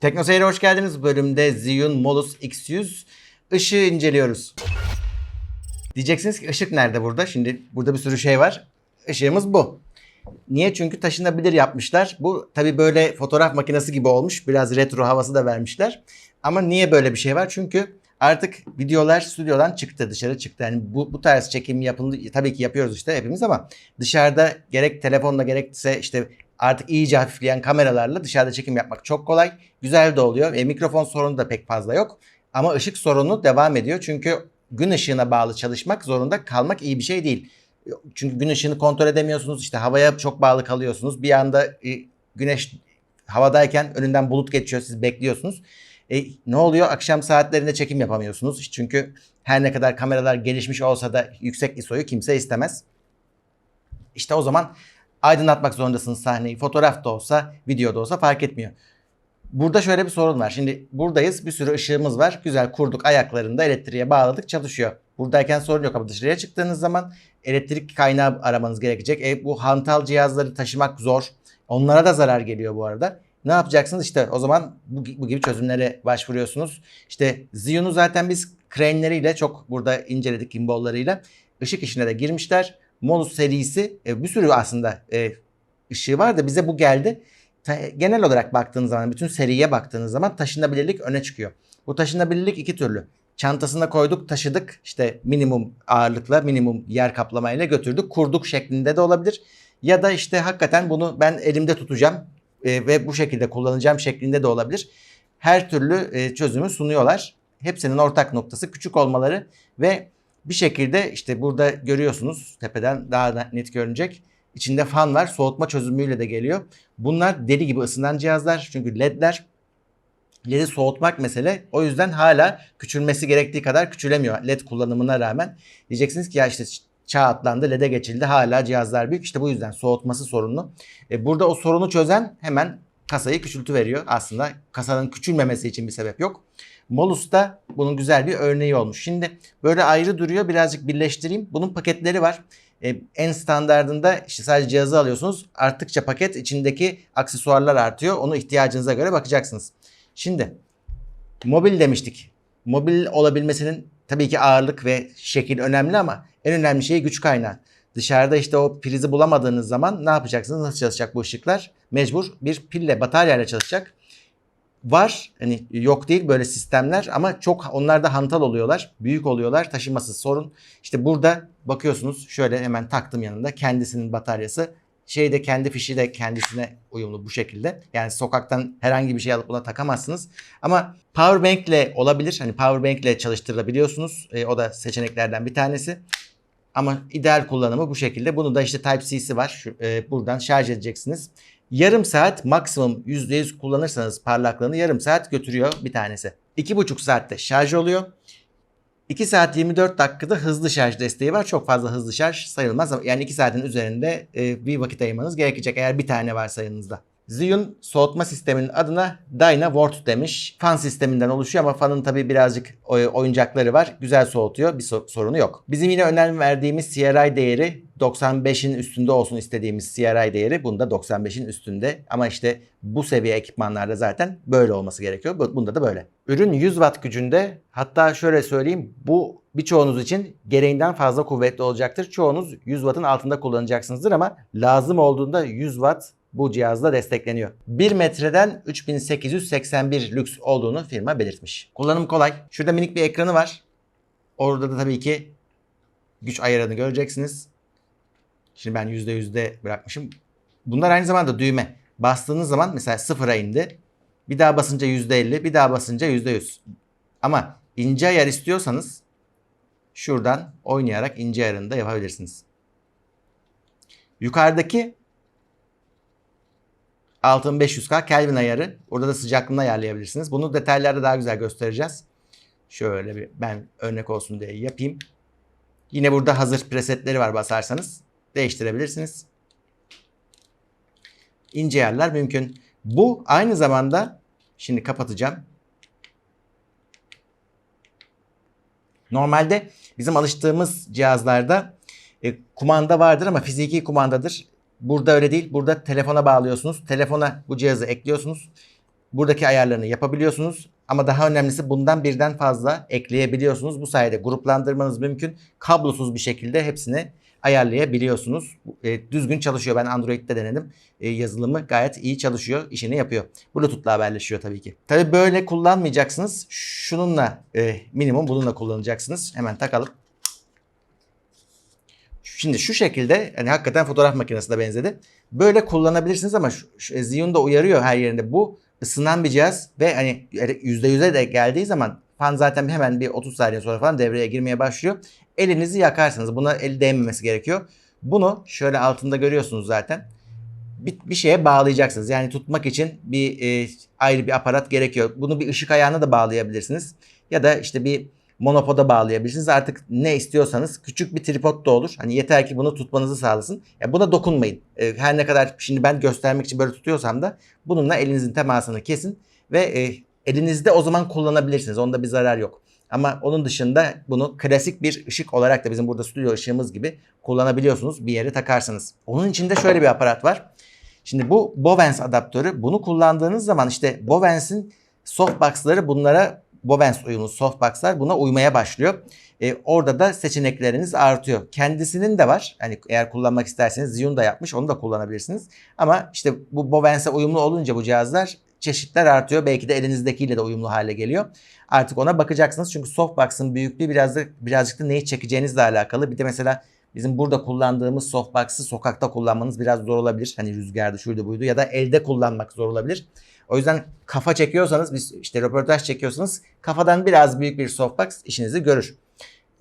Teknoseyir'e hoş geldiniz. Bölümde Zhiyun Molus X100 ışığı inceliyoruz. Diyeceksiniz ki ışık nerede burada? Şimdi burada bir sürü şey var. Işığımız bu. Niye? Çünkü taşınabilir yapmışlar. Bu tabi böyle fotoğraf makinesi gibi olmuş. Biraz retro havası da vermişler. Ama niye böyle bir şey var? Çünkü artık videolar stüdyodan çıktı, dışarı çıktı. Yani bu, bu tarz çekim yapıldı. Tabii ki yapıyoruz işte hepimiz ama dışarıda gerek telefonla gerekse işte artık iyice hafifleyen kameralarla dışarıda çekim yapmak çok kolay. Güzel de oluyor. E, mikrofon sorunu da pek fazla yok. Ama ışık sorunu devam ediyor. Çünkü gün ışığına bağlı çalışmak zorunda kalmak iyi bir şey değil. Çünkü gün ışığını kontrol edemiyorsunuz. İşte havaya çok bağlı kalıyorsunuz. Bir anda e, güneş havadayken önünden bulut geçiyor. Siz bekliyorsunuz. E, ne oluyor? Akşam saatlerinde çekim yapamıyorsunuz. Çünkü her ne kadar kameralar gelişmiş olsa da yüksek ISO'yu kimse istemez. İşte o zaman aydınlatmak zorundasınız sahneyi. Fotoğraf da olsa, video da olsa fark etmiyor. Burada şöyle bir sorun var. Şimdi buradayız. Bir sürü ışığımız var. Güzel kurduk ayaklarında elektriğe bağladık çalışıyor. Buradayken sorun yok ama dışarıya çıktığınız zaman elektrik kaynağı aramanız gerekecek. E, bu hantal cihazları taşımak zor. Onlara da zarar geliyor bu arada. Ne yapacaksınız? İşte o zaman bu, bu gibi çözümlere başvuruyorsunuz. İşte Zion'u zaten biz crane'leriyle çok burada inceledik gimballarıyla. Işık işine de girmişler. Molus serisi e, bir sürü aslında e, ışığı var da bize bu geldi. Ta- genel olarak baktığınız zaman bütün seriye baktığınız zaman taşınabilirlik öne çıkıyor. Bu taşınabilirlik iki türlü. Çantasına koyduk, taşıdık. işte minimum ağırlıkla, minimum yer kaplamayla götürdük, kurduk şeklinde de olabilir. Ya da işte hakikaten bunu ben elimde tutacağım e, ve bu şekilde kullanacağım şeklinde de olabilir. Her türlü e, çözümü sunuyorlar. Hepsinin ortak noktası küçük olmaları ve bir şekilde işte burada görüyorsunuz tepeden daha net görünecek. İçinde fan var. Soğutma çözümüyle de geliyor. Bunlar deli gibi ısınan cihazlar. Çünkü ledler LED'i soğutmak mesele. O yüzden hala küçülmesi gerektiği kadar küçülemiyor LED kullanımına rağmen. Diyeceksiniz ki ya işte çağ atlandı, LED'e geçildi. Hala cihazlar büyük. İşte bu yüzden soğutması sorunlu. E, burada o sorunu çözen hemen kasayı küçültü veriyor. Aslında kasanın küçülmemesi için bir sebep yok. Molus da bunun güzel bir örneği olmuş. Şimdi böyle ayrı duruyor. Birazcık birleştireyim. Bunun paketleri var. E, en standardında işte sadece cihazı alıyorsunuz. Arttıkça paket içindeki aksesuarlar artıyor. Onu ihtiyacınıza göre bakacaksınız. Şimdi mobil demiştik. Mobil olabilmesinin tabii ki ağırlık ve şekil önemli ama en önemli şey güç kaynağı. Dışarıda işte o prizi bulamadığınız zaman ne yapacaksınız? Nasıl çalışacak bu ışıklar? Mecbur bir pille, bataryayla çalışacak. Var hani yok değil böyle sistemler ama çok onlar da hantal oluyorlar. Büyük oluyorlar. Taşıması sorun. İşte burada bakıyorsunuz şöyle hemen taktım yanında kendisinin bataryası şey de kendi fişi de kendisine uyumlu bu şekilde. Yani sokaktan herhangi bir şey alıp buna takamazsınız. Ama powerbank ile olabilir. Hani powerbank ile çalıştırabiliyorsunuz. E, o da seçeneklerden bir tanesi. Ama ideal kullanımı bu şekilde. Bunun da işte Type-C'si var. Şu, e, buradan şarj edeceksiniz. Yarım saat maksimum %100 kullanırsanız parlaklığını yarım saat götürüyor bir tanesi. 2,5 saatte şarj oluyor. 2 saat 24 dakikada hızlı şarj desteği var. Çok fazla hızlı şarj sayılmaz. ama Yani 2 saatin üzerinde e, bir vakit ayırmanız gerekecek eğer bir tane varsa yanınızda. Zhiyun soğutma sisteminin adına Dynavort demiş. Fan sisteminden oluşuyor ama fanın tabi birazcık oy- oyuncakları var. Güzel soğutuyor. Bir so- sorunu yok. Bizim yine önem verdiğimiz CRI değeri 95'in üstünde olsun istediğimiz CRI değeri bunda 95'in üstünde. Ama işte bu seviye ekipmanlarda zaten böyle olması gerekiyor. Bu- Bunda da böyle. Ürün 100 watt gücünde. Hatta şöyle söyleyeyim bu birçoğunuz için gereğinden fazla kuvvetli olacaktır. Çoğunuz 100 wattın altında kullanacaksınızdır ama lazım olduğunda 100 watt bu cihazla destekleniyor. 1 metreden 3881 lüks olduğunu firma belirtmiş. Kullanım kolay. Şurada minik bir ekranı var. Orada da tabii ki güç ayarını göreceksiniz. Şimdi ben %100'de bırakmışım. Bunlar aynı zamanda düğme. Bastığınız zaman mesela sıfıra indi. Bir daha basınca %50, bir daha basınca %100. Ama ince ayar istiyorsanız şuradan oynayarak ince ayarını da yapabilirsiniz. Yukarıdaki 6500K Kelvin ayarı. Orada da sıcaklığını ayarlayabilirsiniz. Bunu detaylarda daha güzel göstereceğiz. Şöyle bir ben örnek olsun diye yapayım. Yine burada hazır presetleri var basarsanız. Değiştirebilirsiniz. İnce ayarlar mümkün. Bu aynı zamanda şimdi kapatacağım. Normalde bizim alıştığımız cihazlarda e, kumanda vardır ama fiziki kumandadır. Burada öyle değil. Burada telefona bağlıyorsunuz. Telefona bu cihazı ekliyorsunuz. buradaki ayarlarını yapabiliyorsunuz. Ama daha önemlisi bundan birden fazla ekleyebiliyorsunuz. Bu sayede gruplandırmanız mümkün. Kablosuz bir şekilde hepsini ayarlayabiliyorsunuz. E, düzgün çalışıyor. Ben Android'de denedim. E, yazılımı gayet iyi çalışıyor. işini yapıyor. Bluetooth'la haberleşiyor tabii ki. Tabii böyle kullanmayacaksınız. Şununla e, minimum bununla kullanacaksınız. Hemen takalım. Şimdi şu şekilde hani hakikaten fotoğraf makinesine benzedi. Böyle kullanabilirsiniz ama şu, şu Xeon da uyarıyor her yerinde. Bu ısınan bir cihaz ve hani %100'e de geldiği zaman fan zaten hemen bir 30 saniye sonra falan devreye girmeye başlıyor. Elinizi yakarsınız. Buna el değmemesi gerekiyor. Bunu şöyle altında görüyorsunuz zaten. Bir, bir şeye bağlayacaksınız. Yani tutmak için bir e, ayrı bir aparat gerekiyor. Bunu bir ışık ayağına da bağlayabilirsiniz. Ya da işte bir monopoda bağlayabilirsiniz. Artık ne istiyorsanız küçük bir tripod da olur. Hani yeter ki bunu tutmanızı sağlasın. Ya buna dokunmayın. E, her ne kadar şimdi ben göstermek için böyle tutuyorsam da bununla elinizin temasını kesin ve e, elinizde o zaman kullanabilirsiniz. Onda bir zarar yok. Ama onun dışında bunu klasik bir ışık olarak da bizim burada stüdyo ışığımız gibi kullanabiliyorsunuz. Bir yere takarsınız. Onun içinde şöyle bir aparat var. Şimdi bu Bovens adaptörü. Bunu kullandığınız zaman işte Bovens'in softbox'ları bunlara Bovens uyumlu softbox'lar buna uymaya başlıyor. E, orada da seçenekleriniz artıyor. Kendisinin de var. Hani eğer kullanmak isterseniz Zhiyun da yapmış. Onu da kullanabilirsiniz. Ama işte bu Bovens'e uyumlu olunca bu cihazlar çeşitler artıyor. Belki de elinizdekiyle de uyumlu hale geliyor. Artık ona bakacaksınız. Çünkü softbox'ın büyüklüğü biraz da birazcık da neyi çekeceğinizle alakalı. Bir de mesela bizim burada kullandığımız softbox'ı sokakta kullanmanız biraz zor olabilir. Hani rüzgarda şuydu buydu ya da elde kullanmak zor olabilir. O yüzden kafa çekiyorsanız, biz işte röportaj çekiyorsanız kafadan biraz büyük bir softbox işinizi görür.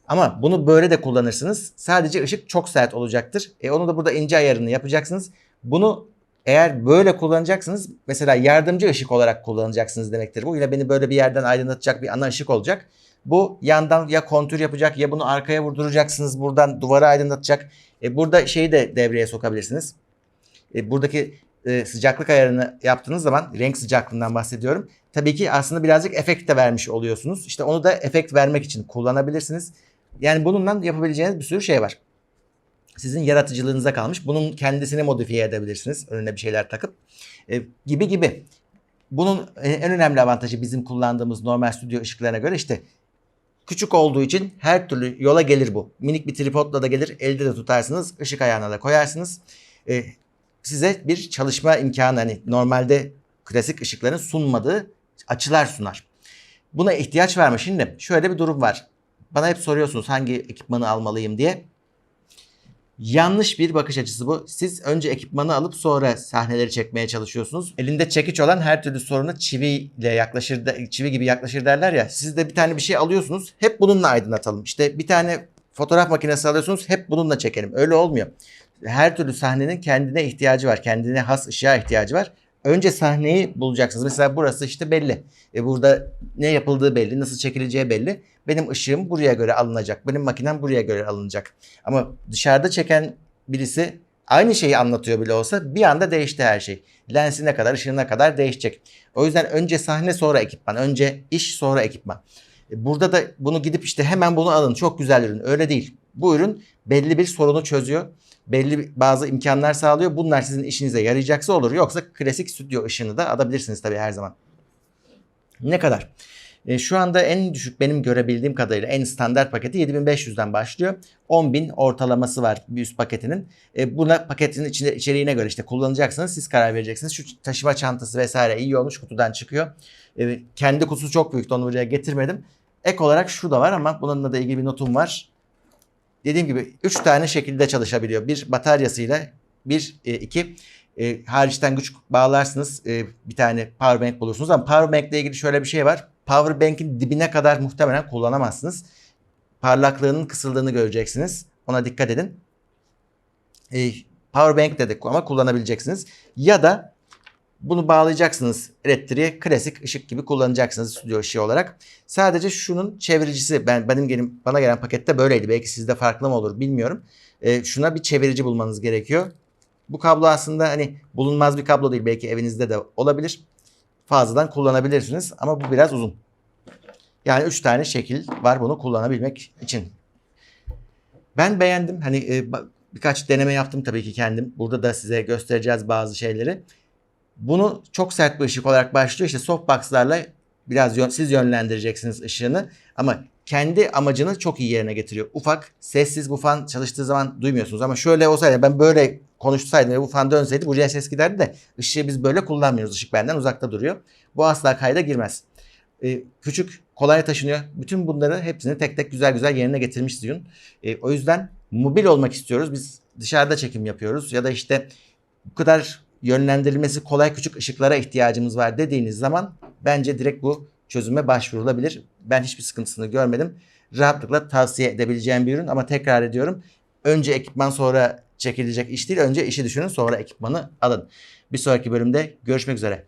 Ama bunu böyle de kullanırsınız. Sadece ışık çok sert olacaktır. E onu da burada ince ayarını yapacaksınız. Bunu eğer böyle kullanacaksınız mesela yardımcı ışık olarak kullanacaksınız demektir. Bu yine beni böyle bir yerden aydınlatacak bir ana ışık olacak. Bu yandan ya kontür yapacak ya bunu arkaya vurduracaksınız buradan duvara aydınlatacak. E burada şeyi de devreye sokabilirsiniz. E buradaki e, sıcaklık ayarını yaptığınız zaman renk sıcaklığından bahsediyorum. Tabii ki aslında birazcık efekt de vermiş oluyorsunuz. İşte onu da efekt vermek için kullanabilirsiniz. Yani bununla yapabileceğiniz bir sürü şey var. Sizin yaratıcılığınıza kalmış. Bunun kendisini modifiye edebilirsiniz. Önüne bir şeyler takıp. E, gibi gibi. Bunun en önemli avantajı bizim kullandığımız normal stüdyo ışıklarına göre işte küçük olduğu için her türlü yola gelir bu. Minik bir tripodla da gelir. Elde de tutarsınız. ışık ayağına da koyarsınız. E, size bir çalışma imkanı hani normalde klasik ışıkların sunmadığı açılar sunar. Buna ihtiyaç var mı? Şimdi şöyle bir durum var. Bana hep soruyorsunuz hangi ekipmanı almalıyım diye. Yanlış bir bakış açısı bu. Siz önce ekipmanı alıp sonra sahneleri çekmeye çalışıyorsunuz. Elinde çekiç olan her türlü soruna çiviyle yaklaşır, çivi gibi yaklaşır derler ya. Siz de bir tane bir şey alıyorsunuz. Hep bununla aydınlatalım. İşte bir tane fotoğraf makinesi alıyorsunuz. Hep bununla çekelim. Öyle olmuyor. Her türlü sahnenin kendine ihtiyacı var. Kendine has ışığa ihtiyacı var. Önce sahneyi bulacaksınız. Mesela burası işte belli. E burada ne yapıldığı belli, nasıl çekileceği belli. Benim ışığım buraya göre alınacak. Benim makinem buraya göre alınacak. Ama dışarıda çeken birisi aynı şeyi anlatıyor bile olsa bir anda değişti her şey. Lensine kadar, ışığına kadar değişecek. O yüzden önce sahne sonra ekipman. Önce iş sonra ekipman. E burada da bunu gidip işte hemen bunu alın. Çok güzel ürün. Öyle değil. Bu ürün belli bir sorunu çözüyor belli bazı imkanlar sağlıyor. Bunlar sizin işinize yarayacaksa olur. Yoksa klasik stüdyo ışığını da alabilirsiniz tabii her zaman. Ne kadar? E, şu anda en düşük benim görebildiğim kadarıyla en standart paketi 7500'den başlıyor. 10.000 ortalaması var bir üst paketinin. E, buna paketin içinde, içeriğine göre işte kullanacaksınız. Siz karar vereceksiniz. Şu taşıma çantası vesaire iyi olmuş kutudan çıkıyor. E, kendi kutusu çok büyük. Onu buraya getirmedim. Ek olarak şu da var ama bununla da ilgili bir notum var dediğim gibi 3 tane şekilde çalışabiliyor. Bir bataryasıyla bir e, iki e, hariçten güç bağlarsınız. E, bir tane power bank bulursunuz ama power bank ile ilgili şöyle bir şey var. Power bank'in dibine kadar muhtemelen kullanamazsınız. Parlaklığının kısıldığını göreceksiniz. Ona dikkat edin. E, power bank dedik ama kullanabileceksiniz. Ya da bunu bağlayacaksınız elektriğe klasik ışık gibi kullanacaksınız stüdyo ışığı olarak. Sadece şunun çeviricisi ben benim gelim, bana gelen pakette böyleydi. Belki sizde farklı mı olur bilmiyorum. E, şuna bir çevirici bulmanız gerekiyor. Bu kablo aslında hani bulunmaz bir kablo değil. Belki evinizde de olabilir. Fazladan kullanabilirsiniz ama bu biraz uzun. Yani 3 tane şekil var bunu kullanabilmek için. Ben beğendim. Hani e, birkaç deneme yaptım tabii ki kendim. Burada da size göstereceğiz bazı şeyleri Bunu çok sert bir ışık olarak başlıyor. İşte softbox'larla biraz yön- siz yönlendireceksiniz ışığını ama kendi amacını çok iyi yerine getiriyor. Ufak, sessiz bu fan çalıştığı zaman duymuyorsunuz ama şöyle olsaydı ben böyle konuşsaydım ve bu fan dönseydi buraya ses giderdi de ışığı biz böyle kullanmıyoruz. Işık benden uzakta duruyor. Bu asla kayda girmez. Ee, küçük, kolay taşınıyor. Bütün bunları hepsini tek tek güzel güzel yerine getirmiş Ziyun. Ee, o yüzden mobil olmak istiyoruz. Biz dışarıda çekim yapıyoruz ya da işte bu kadar yönlendirilmesi kolay küçük ışıklara ihtiyacımız var dediğiniz zaman bence direkt bu çözüme başvurulabilir. Ben hiçbir sıkıntısını görmedim. Rahatlıkla tavsiye edebileceğim bir ürün ama tekrar ediyorum. Önce ekipman sonra çekilecek iş değil. Önce işi düşünün sonra ekipmanı alın. Bir sonraki bölümde görüşmek üzere.